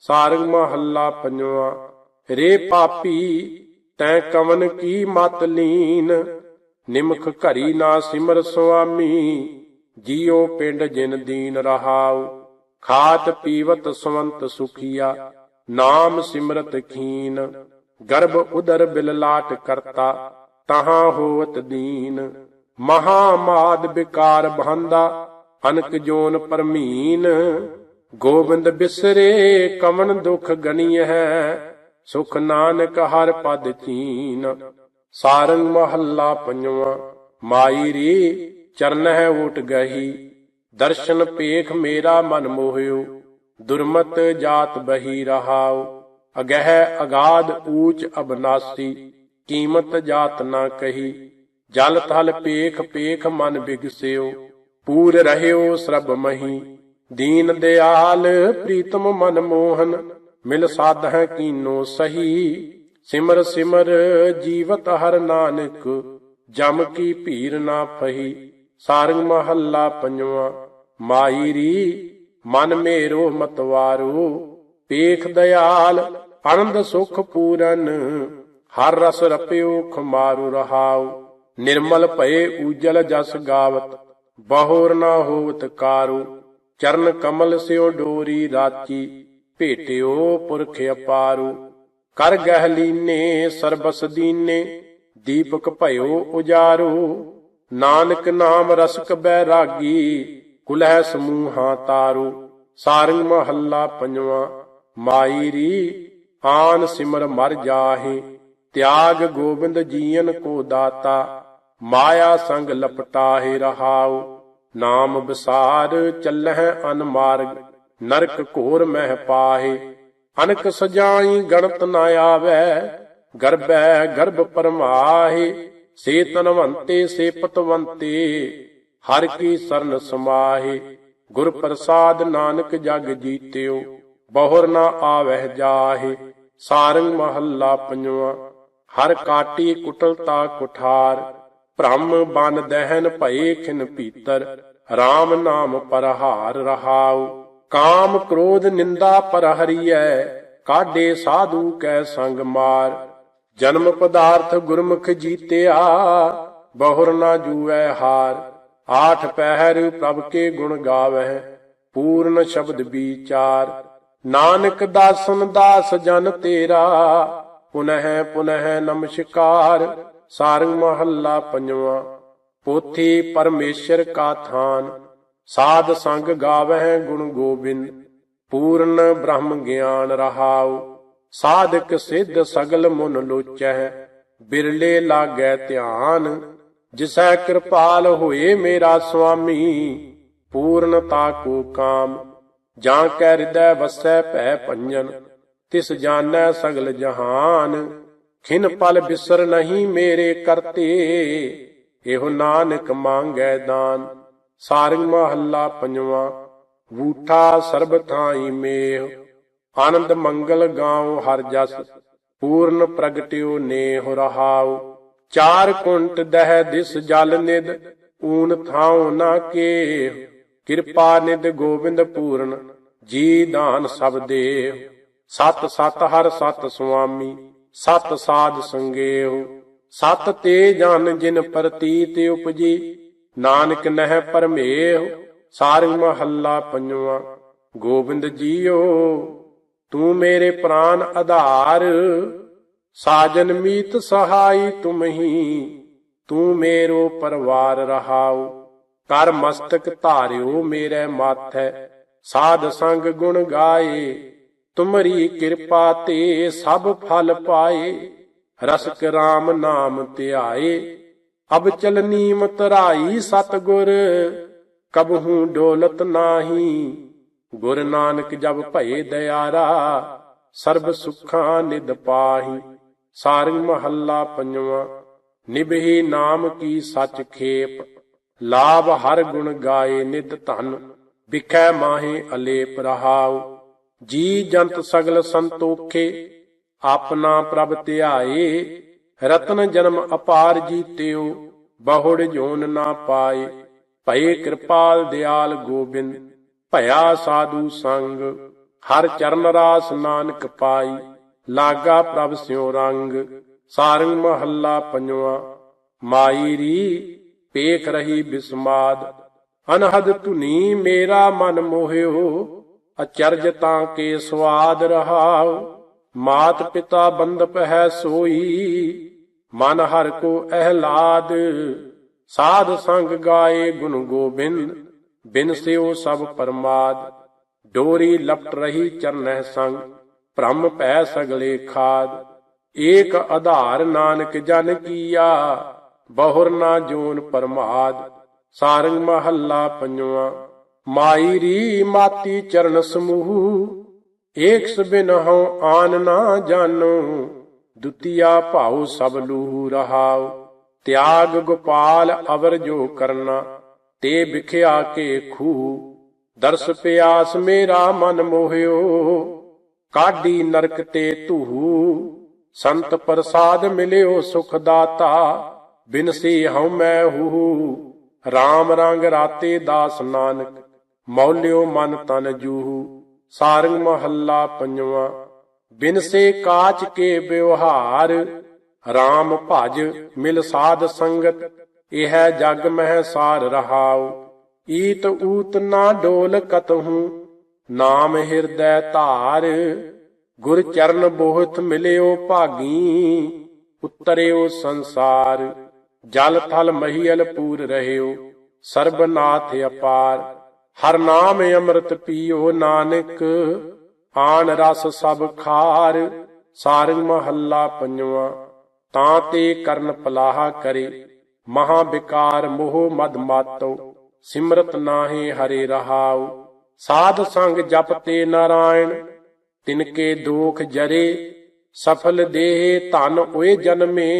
ਸਾਰੰਗ ਮਹੱਲਾ ਪੰਜਵਾ ਰੇ ਪਾਪੀ, ਤੈ ਕਵਨ ਕੀ ਮਤ ਲੀਨ? ਨਿਮਖ ਘਰੀ ਨਾ ਸਿਮਰ ਸੁਆਮੀ, ਜੀਉ ਪਿੰਡ ਜਿਨ ਦੀਨ ਰਹਾਉ। ਖਾਤ ਪੀਵਤ ਸਵੰਤ ਸੁਖੀਆ, ਨਾਮ ਸਿਮਰਤ ਖੀਨ। ਗਰਭ ਉਦਰ ਬਿਲਲਾਟ ਕਰਤਾ, ਤਹਾਂ ਹੋਵਤ ਦੀਨ। ਮਹਾ ਮਾਦ ਵਿਕਾਰ ਬਹੰਦਾ ਅਨਕ ਜੋਨ ਪਰਮੀਨ। ਗੋਬਿੰਦ ਬਿਸਰੇ ਕਵਨ ਦੁਖ ਗਣੀ ਹੈ, ਸੁਖ ਨਾਨਕ ਹਰ ਪਦ ਚੀਨ। ਸਾਰੰਗ ਮਹੱਲਾ ਪੰਜਵਾ, ਮਾਈ ਰੀ ਚਰਨ ਹੈ ਓਟ ਗਹੀ। ਦਰਸ਼ਨ ਪੇਖ ਮੇਰਾ ਮਨ ਮੋਹਿਓ, ਦੁਰਮਤ ਜਾਤ ਬਹੀ ਰਹਾਉ ਅਗਹਿ ਅਗਾਧ ਊਚ ਅਬਨਾਸੀ, ਕੀਮਤ ਜਾਤ ਨਾ ਕਹੀ। ਜਲ ਥਲ ਪੇਖ ਪੇਖ ਮਨ ਬਿਗਸਿਓ, ਪੂਰ ਰਹਿਓ ਸਰਬ ਮਹੀ। ਦੀਨ ਦਿਆਲ ਪ੍ਰੀਤਮ ਮਨ ਮੋਹਨ, ਮਿਲ ਸਾਧ ਸਾਧਹਿ ਕੀਨੋ ਸਹੀ। ਸਿਮਰ ਸਿਮਰ ਜੀਵਤ ਹਰ ਨਾਨਕ, ਜਮ ਕੀ ਭੀਰ ਨਾ ਫਹੀ। ਸਾਰੰਗ ਮਹੱਲਾ ਪੰਜਵਾ, ਮਾਈ ਰੀ, ਮਨ ਮੇਰੋ ਮਤਵਾਰੋ ਪੇਖ ਦਿਆਲ, ਆਨੰਦ ਸੁਖ ਪੂਰਨ, ਹਰ ਰਸ ਰਪਿਓ ਖਮਾਰੂ ਰਹਾਉ। ਨਿਰਮਲ ਭਏ ਉਜਲ ਜਸ ਗਾਵਤ, ਬਹੋਰ ਨਾ ਹੋਵਤ ਕਾਰੂ। ਚਰਨ ਕਮਲ ਸਿਓ ਡੋਰੀ ਰਾਚੀ, ਭੇਟਿਓ ਪੁਰਖ ਅਪਾਰੂ। ਕਰ ਗਹਿਲੀਨੇ ਸਰਬਸ ਦੀਨੇ, ਦੀਪਕ ਭਇਓ ਉਜਾਰੂ। ਨਾਨਕ ਨਾਮ ਰਸਕ ਬੈਰਾਗੀ, ਕੁਲਹਿ ਸਮੂਹਾਂ ਤਾਰੂ। ਸਾਰੰਗ ਮਹੱਲਾ ਪੰਜਵਾ ਮਾਈ ਰੀ ਆਨ ਸਿਮਰ ਮਰ ਜਾਹੇ। ਤਿਆਗ ਗੋਬਿੰਦ ਜੀਨ ਕੋ ਦਾਤਾ, ਮਾਇਆ ਸੰਗ ਲਪਟਾਹੇ ਰਹਾਓ ਨਾਮ ਵਿਸਾਰ ਚੱਲਹਿ ਅਨਮਾਰਗ ਨਰਕ ਘੋਰ ਮਹਿ ਪਾਹੇ। ਅਨਕ ਸਜਾਈ ਗਣਤ ਨ ਆਵੈ, ਗਰਬੈ ਗਰਭ ਪਰਮਾਹੇ। ਸੇ ਤਨਵੰਤੇ ਸੇ ਪਤਵੰਤੇ ਹਰ ਕੀ ਸਰਨ ਸਮਾਹੇ। ਗੁਰ ਪ੍ਰਸਾਦ ਨਾਨਕ ਜਗ ਜੀਤਿਓ, ਬਹੁਰ ਨਾ ਆਵਹਿ ਜਾਹੇ। ਸਾਰੰਗ ਮਹੱਲਾ ਪੰਜਵਾ, ਹਰ ਕਾਟੀ ਕੁਟਲਤਾ ਕੁਠਾਰ। ਭ੍ਰਮ ਬਨ ਦਹਿਨ ਭਏ ਖਿਨ ਭੀਤਰ RAM ਨਾਮ ਪਰਹਾਰ ਰਹਾਉ। ਕਾਮ ਕ੍ਰੋਧ ਨਿੰਦਾ ਪਰ ਹਰੀਐ ਕਾਢੇ ਸਾਧੂ ਕੈ ਸੰਗ ਮਾਰ। ਜਨਮ ਪਦਾਰਥ ਗੁਰਮੁਖ ਜੀਤਿਆ, ਬਹੁਰ ਨਾ ਜੂਐ ਹਾਰ। ਆਠ ਪਹਿਰ ਪ੍ਰਭ ਕੇ ਗੁਣ ਗਾਵਹਿ, ਪੂਰਨ ਸ਼ਬਦ ਵਿਚਾਰ ਨਾਨਕ ਦਾਸਨ ਦਾਸ ਜਨ ਤੇਰਾ, ਪੁਨਹਿ ਪੁਨਹਿ ਨਮਸਕਾਰ। ਸਾਰੰਗ ਮਹੱਲਾ ਪੰਜਵਾਂ, ਪੋਥੀ ਪਰਮੇਸ਼ਰ ਕਾ ਥਾਨ, ਸਾਧ ਸੰਗ ਗਾਵਹਿ ਗੁਣ ਗੋਬਿੰਦ, ਪੂਰਨ ਬ੍ਰਹਮ ਗਿਆਨ ਰਹਾਉ, ਸਾਧਕ ਸਿੱਧ ਸਗਲ ਮੁਨ ਲੋਚੈ ਬਿਰਲੇ ਲਾਗੈ ਧਿਆਨ, ਜਿਸੈ ਕਿਰਪਾਲ ਹੋਏ ਮੇਰਾ ਸੁਆਮੀ, ਪੂਰਨਤਾ ਕੋ ਕਾਮ, ਜਾਂ ਕੈ ਹਿਰਦੈ ਵਸੈ ਭੈ ਭੰਜਨ, ਤਿਸ ਜਾਣੈ ਸਗਲ ਜਹਾਨ ਖਿਨ ਪਲ ਬਿਸਰ ਨਹੀਂ ਮੇਰੇ ਕਰਤੇ। ਇਹੋ ਨਾਨਕ ਮੰਗੈ ਦਾਨ। ਸਾਰੰਗ ਮਹੱਲਾ ਪੰਜਵਾ। ਵੂਠਾ ਸਰਬ ਥਾਈ ਮੇਹ। ਆਨੰਦ ਮੰਗਲ ਗਾਉ ਹਰ ਜਸ। ਪੂਰਨ ਪ੍ਰਗਟਿਓ ਨੇਹ ਰਹਾਉ। ਚਾਰ ਕੁੰਟ ਦਹਿ ਦਿਸ ਜਲ ਨਿਦ ਊਨ ਥਾਉ ਨਾ ਕੇ ਕਿਰਪਾ ਨਿਦ ਗੋਬਿੰਦ ਪੂਰਨ। ਜੀ ਦਾਨ ਸਭ ਦੇ ਸਤ ਸਤ ਹਰ ਸਤ ਸੁਆਮੀ। ਸਤ ਸਾਧ ਸੰਗੇਹੁ ਸਤ ਤੇ ਜਨ ਜਿਨ ਪ੍ਰਤੀਤ ਉਪਜੀ, ਨਾਨਕ ਨਹਿ ਪਰਮੇਹੁ ਸਾਰੰਗ ਮਹੱਲਾ ਪੰਜਵਾ, ਗੋਬਿੰਦ ਜੀਓ ਤੂੰ ਮੇਰੇ ਪ੍ਰਾਨ ਆਧਾਰ, ਸਾਜਨ ਮੀਤ ਸਹਾਈ ਤੁਮਹੀ ਤੂੰ ਮੇਰੋ ਪਰਵਾਰ ਰਹਾਉ, ਕਰ ਮਸਤਕ ਧਾਰਿਓ ਮੇਰੇ ਮਾਥੈ, ਸਾਧ ਸੰਗ ਗੁਣ ਗਾਏ ਤੁਮਰੀ ਕਿਰਪਾ ਤੇ ਸਭ ਫਲ ਪਾਏ। ਰਸਕ RAM ਨਾਮ ਧਿਆਏ। ਅਬ ਚਲਨੀ ਮਤਰਾਈ ਸਤਗੁਰ। ਕਬਹੂ ਡੋਲਤ ਨਾਹੀ। ਗੁਰ ਨਾਨਕ ਜਬ ਭਏ ਦਿਆਰਾ ਸਰਬ ਸੁਖਾਂ ਨਿਦ ਪਾਹੀ। ਸਾਰੰਗ ਮਹੱਲਾ ਪੰਜਵਾ। ਨਿਭੀ ਨਾਮ ਕੀ ਸੱਚ ਖੇਪ। ਲਾਭ ਹਰ ਗੁਣ ਗਾਏ ਨਿਤ ਧਨ। ਵਿਖੈ ਮਾਹੇ ਅਲੇਪ ਰਹਾਉ। ਜੀ ਜੰਤ ਸਗਲ ਸੰਤੋਖੇ ਆਪਣਾ ਪ੍ਰਭ ਧਿਆਏ, ਰਤਨ ਜਨਮ ਅਪਾਰ ਜੀਤਿਓ, ਬਹੁੜ ਜੋਨ ਨਾ ਪਾਏ, ਭਏ ਕਿਰਪਾਲ ਦਿਆਲ ਗੋਬਿੰਦ, ਭਇਆ ਸਾਧੂ ਸੰਗ, ਹਰ ਚਰਨ ਰਾਸ ਨਾਨਕ ਪਾਈ, ਲਾਗਾ ਪ੍ਰਭ ਸਿਉ ਰੰਗ, ਸਾਰੰਗ ਮਹੱਲਾ ਪੰਜਵਾ, ਮਾਈ ਰੀ, ਪੇਖ ਰਹੀ ਬਿਸਮਾਦ, ਅਨਹਦ ਧੁਨੀ ਮੇਰਾ ਮਨ ਮੋਹਿਓ ਅਚਰਜ ਤਾਂ ਕੇ ਸਵਾਦ ਰਹਾਉ, ਮਾਤ ਪਿਤਾ ਬੰਦਪ ਹੈ ਸੋਈ। ਮਨ ਹਰ ਕੋ ਅਹਲਾਦ, ਸਾਧ ਸੰਗ ਗਾਏ ਗੁਣ ਗੋਬਿੰਦ, ਬਿਨ ਸਿਓ ਸਭ ਪਰਮਾਦ। ਡੋਰੀ ਲਪਟ ਰਹੀ ਚਰਨਹਿ ਸੰਗ, ਭ੍ਰਮ ਪੈ ਸਗਲੇ ਖਾਦ। ਏਕ ਆਧਾਰ ਨਾਨਕ ਜਨ ਕੀਆ, ਬਹੁਰ ਨਾ ਜੋਨ ਪਰਮਾਦ। ਸਾਰੰਗ ਮਹੱਲਾ ਪੰਜਵਾ। ਮਾਈ ਰੀ ਮਾਤੀ ਚਰਨ ਸਮੂਹ, ਏਕਸ ਬਿਨ ਹਉ ਆਨ ਨਾ ਜਾਣੋ। ਦੁਤੀਆ ਭਾਉ ਸਭ ਲੂਹ ਰਹਾਉ, ਤਿਆਗ ਗੋਪਾਲ ਅਵਰ ਜੋ ਕਰਨਾ, ਤੇ ਵਿਖਿਆ ਕੇ ਖੂ। ਦਰਸ ਪਿਆਸ ਮੇਰਾ ਮਨ ਮੋਹਿਓ, ਕਾਢੀ ਨਰਕ ਤੇ ਧੂਹ। ਸੰਤ ਪ੍ਰਸਾਦ ਮਿਲਿਓ ਸੁਖ ਦਾਤਾ ਬਿਨਸੀ ਹਉ ਮੈਂ ਹੂ RAM ਰੰਗ ਰਾਤੇ ਦਾਸ ਨਾਨਕ ਮੌਲਿਓ ਮਨ ਤਨ ਜੂਹੂ, ਸਾਰੰਗ ਮਹੱਲਾ ਪੰਜਵਾ। ਬਿਨਸੇ ਕਾਚ ਕੇ ਵਿਵਹਾਰ RAM ਭਜ ਮਿਲ ਸਾਧ ਸੰਗਤ, ਇਹ ਜਗ ਮਹਿ ਸਾਰ ਰਹਾਉ। ਈਤ ਊਤ ਨਾ ਡੋਲ ਕਤਹੂ, ਨਾਮ ਹਿਰਦੈ ਧਾਰ। ਗੁਰ ਚਰਨ ਬੋਹਤ ਮਿਲਿਓ ਭਾਗੀ, ਉਤਰਿਓ ਸੰਸਾਰ। ਜਲ ਥਲ ਮਹੀਲ ਪੂਰ ਰਹਿਓ, ਸਰਬਨਾਥ ਅਪਾਰ। ਹਰ ਨਾਮ ਅੰਮ੍ਰਿਤ ਪੀਓ ਨਾਨਕ, ਆਨ ਰਸ ਸਭ ਖਾਰ, ਸਾਰੰਗ ਮਹੱਲਾ ਪੰਜਵਾ, ਤਾਂ ਤੇ ਕਰਨ ਪਲਾਹਾ ਕਰੇ, ਮਹਾ ਵਿਕਾਰ ਮੋਹ ਮਦ ਮਾਤੋ, ਸਿਮਰਤ ਨਾਹੀ ਹਰੇ ਰਹਾਉ, ਸਾਧ ਸੰਗ ਜਪਤੇ ਨਾਰਾਇਣ ਤਿਨਕੇ ਦੋਖ ਜਰੇ, ਸਫਲ ਦੇਹ ਧਨ ਓਏ ਜਨਮੇ,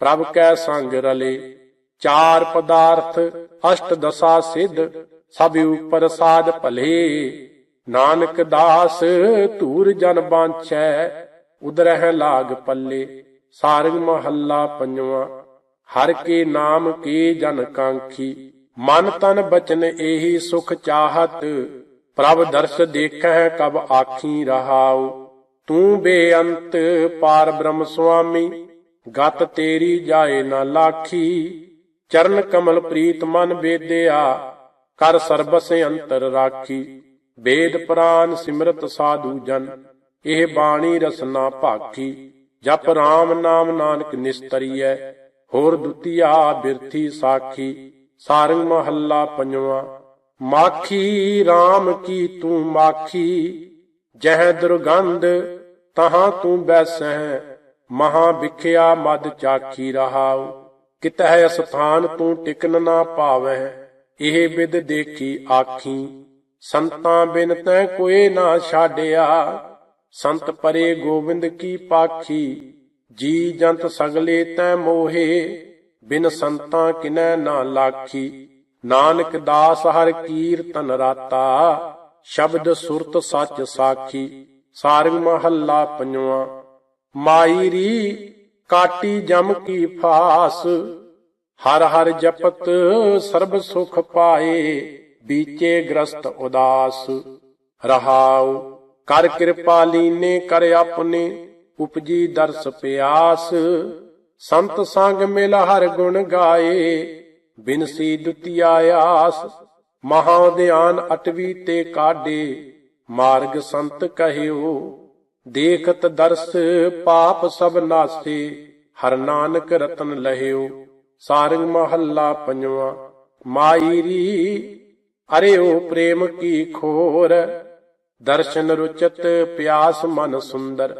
ਪ੍ਰਭ ਕੈ ਸੰਗ ਰਲੇ, ਚਾਰ ਪਦਾਰਥ ਅਸ਼ਟ ਦਸਾ ਸਿੱਧ ਸਭ ਉਪਰ ਸਾਧ ਭਲੇ। ਨਾਨਕ ਦਾਸ ਧੂਰ ਜਨ ਬਾਂਛੈ, ਉਦਰਹਿ ਲਾਗ ਪੱਲੇ। ਸਾਰੰਗ ਮਹੱਲਾ ਪੰਜਵਾ, ਹਰ ਕੇ ਨਾਮ ਕੇ ਜਨ ਕਾਂਖੀ। ਮਨ ਤਨ ਬਚਨ ਇਹੀ ਸੁਖ ਚਾਹਤ, ਪ੍ਰਭ ਦਰਸ ਦੇਖੈ ਕਬ ਆਖੀ ਰਹਾਉ। ਤੂੰ ਬੇਅੰਤ ਪਾਰ ਬ੍ਰਹਮ ਸੁਆਮੀ, ਗਤ ਤੇਰੀ ਜਾਏ ਨਾ ਲਾਖੀ। ਚਰਨ ਕਮਲ ਪ੍ਰੀਤ ਮਨ ਵੇਦਿਆ ਕਰ ਸਰਬਸ ਅੰਤਰ ਰਾਖੀ। ਵੇਦ ਪ੍ਰਾਨ ਸਿਮਰਤ ਸਾਧੂ ਜਨ, ਇਹ ਬਾਣੀ ਰਸਨਾ ਭਾਖੀ। ਜਪ ਰਾਮ ਨਾਮ ਨਾਨਕ ਨਿਸਤਰੀਐ, ਹੋਰ ਦੁਤੀਆ ਬਿਰਥੀ ਸਾਖੀ। ਸਾਰੰਗ ਮਹੱਲਾ ਪੰਜਵਾ, ਮਾਖੀ RAM ਕੀ ਤੂੰ ਮਾਖੀ? ਜਹ ਦੁਰਗੰਧ ਤਹਾਂ ਤੂੰ ਬੈਸਹਿ, ਮਹਾ ਵਿਖਿਆ ਮਦ ਚਾਖੀ ਰਹਾਉ। ਕਿਤਹਿ ਅਸਥਾਨ ਤੂੰ ਟਿਕਨ ਨਾ ਪਾਵਹਿ। ਇਹ ਵਿਦ ਦੇਖੀ ਆਖੀ, ਸੰਤਾਂ ਬਿਨ ਤੈ ਕੋਏ ਨਾ ਛਾਡਿਆ। ਸੰਤ ਪਰੇ ਗੋਬਿੰਦ ਕੀ ਪਾਖੀ, ਜੀ ਜੰਤ ਸਗਲੇ ਤੈ ਮੋਹੇ। ਬਿਨ ਸੰਤਾਂ ਕਿਨੈ ਨਾ ਲਾਖੀ, ਨਾਨਕ ਦਾਸ ਹਰ ਕੀਰਤਨ ਰਾਤਾ। ਸ਼ਬਦ ਸੁਰਤ ਸੱਚ ਸਾਖੀ, ਸਾਰੰਗ ਮਹੱਲਾ ਪੰਜਵਾ। ਮਾਈ ਰੀ, ਕਾਟੀ ਜਮ ਕੀ ਫਾਸ। ਹਰ ਹਰ ਜਪਤ ਸਰਬ ਸੁਖ ਪਾਏ, ਬੀਚੇ ਗ੍ਰਸਤ ਉਦਾਸ। ਰਹਾਉ, ਕਰ ਕਿਰਪਾ ਲੀਨੇ, ਕਰ ਆਪਣੇ, ਉਪਜੀ ਦਰਸ ਪਿਆਸ। ਸੰਤ ਸੰਗ ਮਿਲ ਹਰ ਗੁਣ ਗਾਏ, ਬਿਨਸੀ ਦੁਤੀਆ ਆਸ। ਮਹਾ ਧਿਆਨ ਅਟਵੀ ਤੇ ਕਾਢੇ, ਮਾਰਗ ਸੰਤ ਕਹਿਓ। ਦੇਖਤ ਦਰਸ, ਪਾਪ ਸਭ ਨਾਸੇ, ਹਰ ਨਾਨਕ ਰਤਨ ਲਹਿਓ। ਸਾਰੰਗ ਮਹੱਲਾ ਪੰਜਵਾ, ਮਾਈ ਰੀ, ਅਰਿਓ ਪ੍ਰੇਮ ਕੀ ਖੋਰ, ਦਰਸ਼ਨ ਰੁਚਤ ਪਿਆਸ ਮਨ ਸੁੰਦਰ,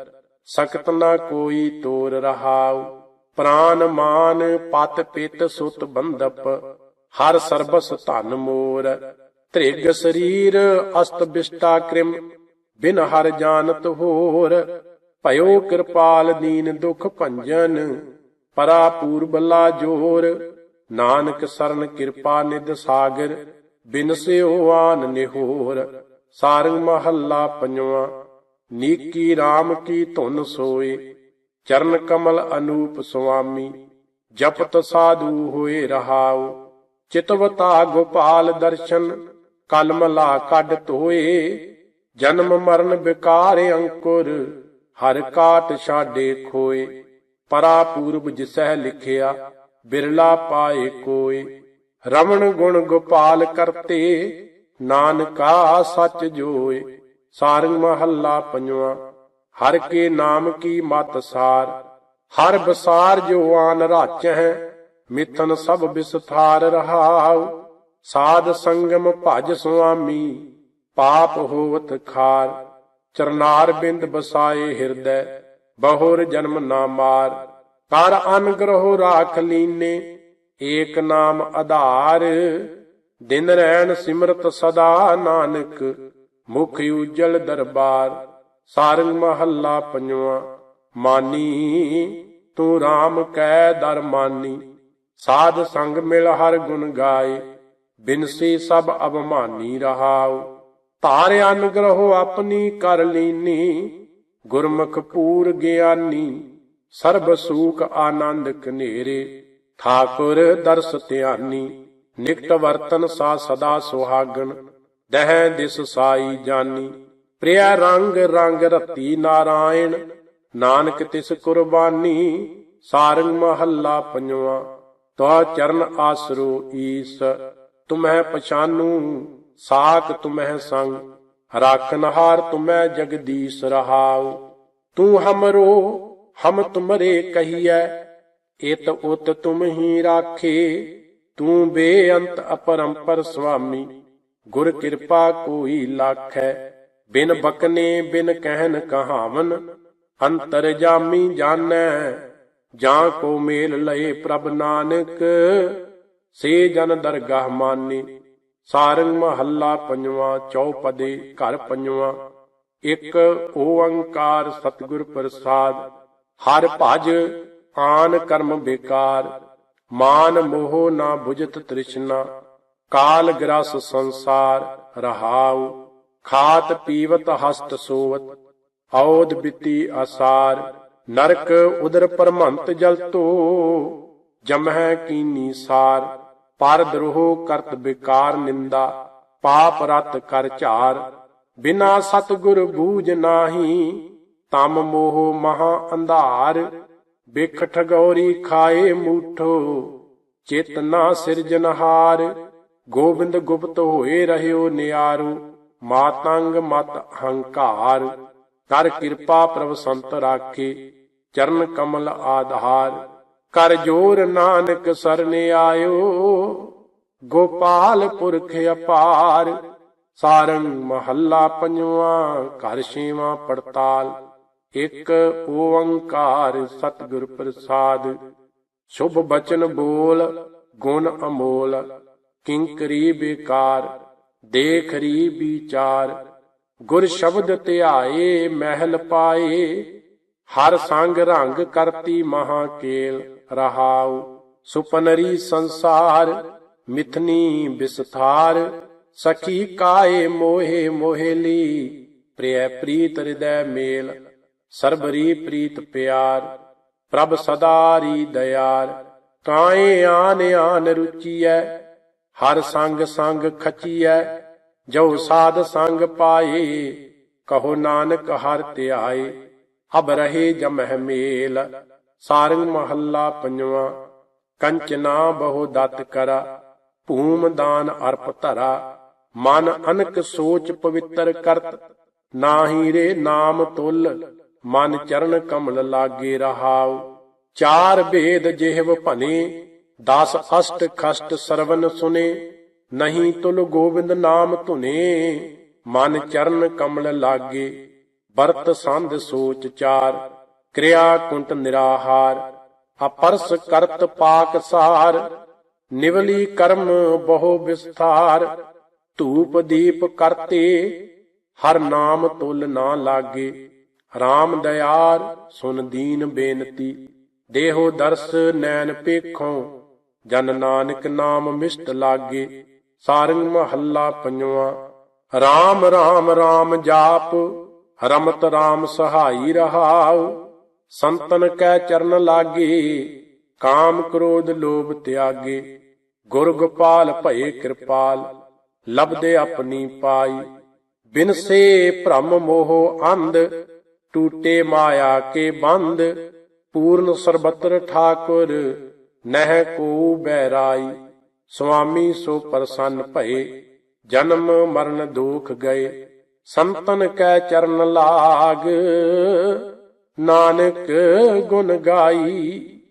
ਸਕਤ ਨਾ ਕੋਈ ਤੋਰ ਰਹਾਉ, ਪ੍ਰਾਨ ਮਾਨ ਪਤ ਪਿਤ ਸੁਤ ਬੰਦਪ, ਹਰ ਸਰਬਸ ਧਨ ਮੋਰ ਤ੍ਰਿਗ ਸਰੀਰ ਅਸਤ ਬਿਸ਼ਟਾ ਕ੍ਰਿਮ, ਬਿਨ ਹਰ ਜਾਣਤ ਹੋਰ, ਭਇਓ ਕਿਰਪਾਲ ਦੀਨ ਦੁਖ ਭੰਜਨ ਪਰਾ ਪੂਰਬਲਾ ਜੋਰ, ਨਾਨਕ ਸਰਨ ਕਿਰਪਾ ਨਿਦ ਸਾਗਰ ਬਿਨਸਿਓ ਆਨ ਨਿਹੋਰ। ਸਾਰੰਗ ਮਹੱਲਾ ਪੰਜਵਾ, ਨੀਕੀ RAM ਕੀ ਧੁਨ ਸੋਏ, ਚਰਨ ਕਮਲ ਅਨੂਪ ਸੁਆਮੀ, ਜਪਤ ਸਾਧੂ ਹੋਏ ਰਹਾਉ। ਚਿਤਵਤਾ ਗੋਪਾਲ ਦਰਸ਼ਨ, ਕਲਮਲਾ ਕੱਢ ਧੋਏ। ਜਨਮ ਮਰਨ ਵਿਕਾਰ ਅੰਕੁਰ, ਹਰ ਕਾਟ ਛਾਡੇ ਖੋਏ। ਪਰਾ ਪੂਰਬ ਜਿਸਹਿ ਲਿਖਿਆ, ਬਿਰਲਾ ਪਾਏ ਕੋਏ। ਰਮਣ ਗੁਣ ਗੋਪਾਲ ਕਰਤੇ, ਨਾਨਕਾ ਸੱਚ ਜੋਏ। ਸਾਰੰਗ ਮਹੱਲਾ ਪੰਜਵਾ, ਹਰ ਕੇ ਨਾਮ ਕੀ ਮਤ ਸਾਰ। ਹਰ ਬਸਾਰ ਜੋ ਆਨ ਰਾਚ ਹੈ ਮਿਥਨ ਸਭ ਵਿਸਥਾਰ ਰਹਾਉ। ਸਾਧ ਸੰਗਮ ਭਜ ਸੁਆਮੀ, ਪਾਪ ਹੋਵਤ ਖਾਰ। ਚਰਨਾਰ ਬਿੰਦ ਬਸਾਏ ਹਿਰਦੈ ਬਹੁਰ ਜਨਮ ਨਾ ਮਾਰ। ਕਰ ਅਨਗ੍ਰਹ ਰਾਖ ਲੀਨੇ, ਏਕ ਨਾਮ ਆਧਾਰ। ਦਿਨ ਰਹਿਣ ਸਿਮਰਤ ਸਦਾ ਨਾਨਕ, ਮੁਖ ਉਜਲ ਦਰਬਾਰ। ਸਾਰੰਗ ਮਹੱਲਾ ਪੰਜਵਾ, ਮਾਨੀ, ਤੂੰ RAM ਕੈ ਦਰ ਮਾਨੀ। ਸਾਧ ਸੰਗ ਮਿਲ ਹਰ ਗੁਣ ਗਾਏ ਬਿਨਸੀ ਸਭ ਅਭਮਾਨੀ ਰਹਾਉ। ਧਾਰ ਅਨਗ੍ਰਹ ਆਪਣੀ ਕਰ ਲੀਨੀ ਗੁਰਮੁਖ ਪੂਰ ਗਿਆਨੀ, ਸਰਬ ਸੂਖ ਆਨੰਦ ਕਨੇਰੇ ਠਾਕੁਰ ਦਰਸ ਧਿਆਨੀ, ਨਿਕਟ ਵਰਤਨ ਸਾ ਸਦਾ ਸੁਹਾਗਣ ਦਹਿ ਦਿਸ ਸਾਈ ਜਾਨੀ। ਪ੍ਰਿਆ ਰੰਗ ਰੰਗ ਰਤੀ ਨਾਰਾਇਣ, ਨਾਨਕ ਤਿਸ ਕੁਰਬਾਨੀ, ਸਾਰੰਗ ਮਹੱਲਾ ਪੰਜਵਾ। ਤਵਾ ਚਰਨ ਆਸਰੋ ਈਸ, ਤੁਮਹਿ ਪਛਾਨੂ, ਸਾਖ ਤੁਮਹਿ ਸੰਗ। ਰਾਖਨਹਾਰ ਤੁਮਹਿ ਜਗਦੀਸ਼ ਰਹਾਉ। ਤੂੰ ਹਮਰੋ, ਹਮ ਤੁਮਰੇ ਕਹੀਐ, ਇਤ ਉਤ ਤੁਮ ਹੀ ਰਾਖੇ। ਤੂੰ ਬੇਅੰਤ ਅਪਰੰਪਰ ਸੁਆਮੀ ਗੁਰ ਕਿਰਪਾ ਕੋਈ ਲਾਖੈ। ਬਿਨ ਬਕਨੇ ਬਿਨ ਕਹਿਨ ਕਹਾਵਨ, ਅੰਤਰ ਜਾਮੀ ਜਾਣੈ। ਜਾਂ ਕੋ ਮੇਲ ਲਏ ਪ੍ਰਭ ਨਾਨਕ, ਸੇ ਜਨ ਦਰਗਾਹ ਮਾਨੀ। ਸਾਰੰਗ ਮਹੱਲਾ ਪੰਜਵਾਂ, ਚੌਪਦੇ, ਘਰ ਪੰਜਵਾ। ਇੱਕ ਓੰਕਾਰ ਸਤਿਗੁਰ ਪ੍ਰਸਾਦ, ਹਰ ਭਜ ਆਨ ਕਰਮ ਬੇਕਾਰ। ਮਾਨ ਮੋਹ ਨਾ 부ਜਤ ਤ੍ਰਿਸ਼ਨਾ, ਕਾਲ ਗ੍ਰਸ ਸੰਸਾਰ ਰਹਾਉ। ਖਾਤ ਪੀਵਤ ਹਸਤ ਸੋਵਤ ਔਦ ਬਿਤੀ ਅਸਾਰ। ਨਰਕ ਉਦਰ ਪਰਮੰਤ ਜਲ ਜਲਤੋ ਜਮਹਿ ਕੀਨੀ ਸਾਰ। ਪਰ ਦਰੋਹ ਕਰਤ ਬਿਕਾਰ ਨਿੰਦਾ, ਪਾਪ ਰਤ ਕਰ ਝਾਰ। ਬਿਨਾ ਸਤਗੁਰ ਬੂਝ ਨਾਹੀ, ਤਮ ਮੋਹ ਮਹਾ ਅੰਧਾਰ। ਬਿਖ ਠਗੌਰੀ ਖਾਏ ਮੂਠੋ, ਚਿਤ ਨਾ ਸਿਰਜਨਹਾਰ ਗੋਬਿੰਦ ਗੁਪਤ ਹੋਏ ਰਹਿਓ ਨਿਆਰੂ, ਮਾਤੰਗ ਮਤ ਹੰਕਾਰ। ਕਰ ਕਿਰਪਾ ਪ੍ਰਭ ਸੰਤ ਰਾਖੇ, ਚਰਨ ਕਮਲ ਆਧਾਰ। ਕਰ ਜੋਰ ਨਾਨਕ ਸਰਨੇ ਆਇਓ, ਗੋਪਾਲ ਪੁਰਖ ਅਪਾਰ, ਸਾਰੰਗ ਮਹੱਲਾ ਪੰਜਵਾ, ਘਰ ਛੇਵਾਂ ਪੜਤਾਲ, ਇਕ ਓੰਕਾਰ ਸਤਿਗੁਰ ਪ੍ਰਸਾਦ, ਸ਼ੁਭ ਬਚਨ ਬੋਲ, ਗੁਣ ਅਮੋਲ, ਕਿੰਕਰੀ ਬੇਕਾਰ, ਦੇਖ ਰੀ ਵਿਚਾਰ, ਗੁਰ ਸ਼ਬਦ ਧਿਆਏ, ਮਹਿਲ ਪਾਏ, ਹਰ ਸੰਗ ਰੰਗ ਕਰਤੀ ਮਹਾ ਕੇਲ ਰਹਾਉ, ਸੁਪਨਰੀ ਸੰਸਾਰ, ਮਿਥਨੀ ਵਿਸਥਾਰ ਸਖੀ ਕਾਏ ਮੋਹੇ ਮੋਹਲੀ, ਪ੍ਰਿਯ ਪ੍ਰੀਤ ਹਿਰਦੈ ਮੇਲ, ਸਰਬਰੀ ਪ੍ਰੀਤ ਪਿਆਰ, ਪ੍ਰਭ ਸਦਾਰੀ ਦਇਆਰ ਕਾਏ ਆਨ ਆਨ ਰੁਚੀਐ, ਹਰ ਸੰਗ ਸੰਗ ਖਚੀਐ ਜੋ ਸਾਧ ਸੰਗ ਪਾਏ, ਕਹੋ ਨਾਨਕ ਹਰ ਧਿਆਏ ਹਬ ਰਹੇ ਜਮਹਿ ਮੇਲ। ਸਾਰੰਗ ਮਹੱਲਾ ਪੰਜਵਾ ਕੰਚਨਾ ਬਹੁ ਦਤ ਕਰਾ, ਭੂਮ ਦਾਨ ਅਰਪ ਧਰਾ, ਮਨ ਅਨਕ ਸੋਚ ਪਵਿੱਤਰ ਕਰਤ, ਨਾਹੀ ਰੇ ਨਾਮ ਤੁਲ, ਮਨ ਚਰਨ ਕਮਲ ਲਾਗੇ ਰਹਾਉ। ਚਾਰ ਭੇਦ ਜਿਹਵ ਭਨੇ 10 ਅਸ਼ਟ ਖਸ਼ਟ ਸਰਵਨ ਸੁਨੇ, ਨਹੀਂ ਤੁਲ ਗੋਬਿੰਦ ਨਾਮ ਧੁਨੇ, ਮਨ ਚਰਨ ਕਮਲ ਲਾਗੇ ਬਰਤ ਸੰਧ ਸੋਚ ਚਾਰ। ਕਿਰਿਆ ਕੁੰਟ ਨਿਰਾਹਾਰ, ਅਪਰਸ ਕਰਤ ਪਾਕ ਸਾਰ, ਨਿਵਲੀ ਕਰਮ ਬਹੁ ਵਿਸਥਾਰ, ਧੂਪ ਦੀਪ ਕਰਤੇ, ਹਰ ਨਾਮ ਤੁਲ ਨਾ ਲਾਗੇ RAM ਦਇਆਰ ਸੁਨ ਦੀਨ ਬੇਨਤੀ, ਦੇਹੋ ਦਰਸ ਨੈਣ ਪੇਖੋਂ ਜਨ ਨਾਨਕ ਨਾਮ ਮਿਸ਼ਟ ਲਾਗੇ, ਸਾਰੰਗ ਮਹੱਲਾ ਪੰਜਵਾ RAM RAM RAM ਜਾਪ, ਰਮਤ RAM ਸਹਾਈ ਰਹਾਉ ਸੰਤਨ ਕੈ ਚਰਨ ਲਾਗੇ, ਕਾਮ ਕ੍ਰੋਧ ਲੋਭ ਤਿਆਗੇ, ਗੁਰ ਗੋਪਾਲ ਭਏ ਕਿਰਪਾਲ, ਲਬਦੇ ਆਪਣੀ ਪਾਈ। ਬਿਨਸੇ ਭ੍ਰਮ ਮੋਹ ਅੰਧ, ਟੂਟੇ ਮਾਇਆ ਕੇ ਬੰਦ, ਪੂਰਨ ਸਰਬਤਰ ਠਾਕੁਰ, ਨਹਿ ਕੋ ਬੈਰਾਈ। ਸੁਆਮੀ ਸੋ ਪ੍ਰਸੰਨ ਭਏ, ਜਨਮ ਮਰਨ ਦੁਖ ਗਏ। ਸੰਤਨ ਕੈ ਚਰਨ ਲਾਗ ਨਾਨਕ ਗੁਣ ਗਾਈ।